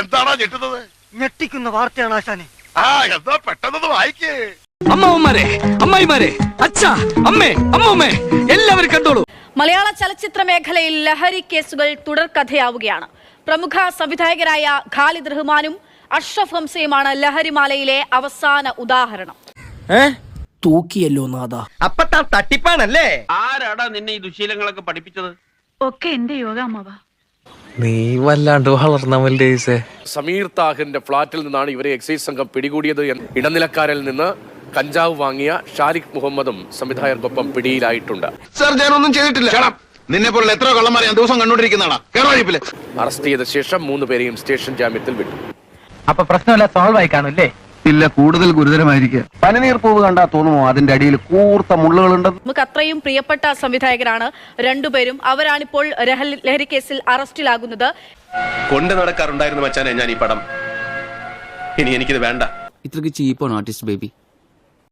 എന്താണോ ഞെട്ടുന്നത്? ഞെട്ടിക്കുന്ന വാർത്തയാണ് ആശാനെ. ആ എന്താ പെട്ടെന്ന് വായിക്കേ. അമ്മാവന്മാരെ അമ്മായിമാരെ അച്ഛാ അമ്മേ അമ്മൂമ്മേ എല്ലാവരും കണ്ടോളൂ. മലയാള ചലച്ചിത്ര മേഖലയിൽ ലഹരി കേസുകൾ തുടർക്കഥയാവുകയാണ് പ്രമുഖ സംവിധായകരായ ഖാലിദ് റഹ്മാനും അഷ്റഫ് ഹംസയുമാണ് ലഹരിമാലയിലെ അവസാന ഉദാഹരണം. തൂക്കിയല്ലോ നാദാ. അപ്പത്താ തട്ടിപ്പാണല്ലേ? ആരാടാ നിന്നെ ഈ ദുശീലങ്ങളൊക്കെ പഠിപ്പിച്ചത്? ഒക്കെ എന്റെ യോഗ അമ്മവ. നീ വല്ലാണ്ട് വളർന്നവല്ലേ സമീർ താഹിറിന്റെ ഫ്ളാറ്റിൽ നിന്നാണ് ഇവരെ എക്സൈസ് സംഘം പിടികൂടിയത് എന്ന് ഇടനിലക്കാരിൽ നിന്ന് കഞ്ചാവ് വാങ്ങിയ ഷാരിഖ് മുഹമ്മദും സംവിധായകർക്കൊപ്പം പിടിയിലായിട്ടുണ്ട്. സർ ഞാനൊന്നും ചെയ്തിട്ടില്ല. നിന്നെ പോലുള്ള എത്ര കള്ളന്മാരെ ഞാൻ ദിവസം കണ്ടുകൊണ്ടിരിക്കുന്നതാണ്. അറസ്റ്റ് ചെയ്ത ശേഷം മൂന്ന് പേരെയും സ്റ്റേഷൻ ജാമ്യത്തിൽ വിട്ടു. അപ്പൊ പ്രശ്നമല്ല സോൾവ് ആയി കാണുമല്ലേ ഇല്ല കൂടുതൽ ഗുരുതരമായിരിക്കുക. പനിനീർ പൂവ് കണ്ടാ തോന്നുമോ? അതിന്റെ അടിയിൽ കൂർത്ത മുള്ളുകളുണ്ട്. നമുക്ക് അത്രയും പ്രിയപ്പെട്ട സംവിധായകരാണ് രണ്ടുപേരും. അവരാണിപ്പോൾ രഹ- ലഹരി കേസിൽ അറസ്റ്റിലാകുന്നത്. കൊണ്ട് നടക്കാറുണ്ടായിരുന്നു മച്ചാനെ ഞാൻ ഈ പടം. ഇനി എനിക്കിത് വേണ്ട. ഇത്രക്ക് ചീപ്പാണ് ആർട്ടിസ്റ്റ് ബേബി?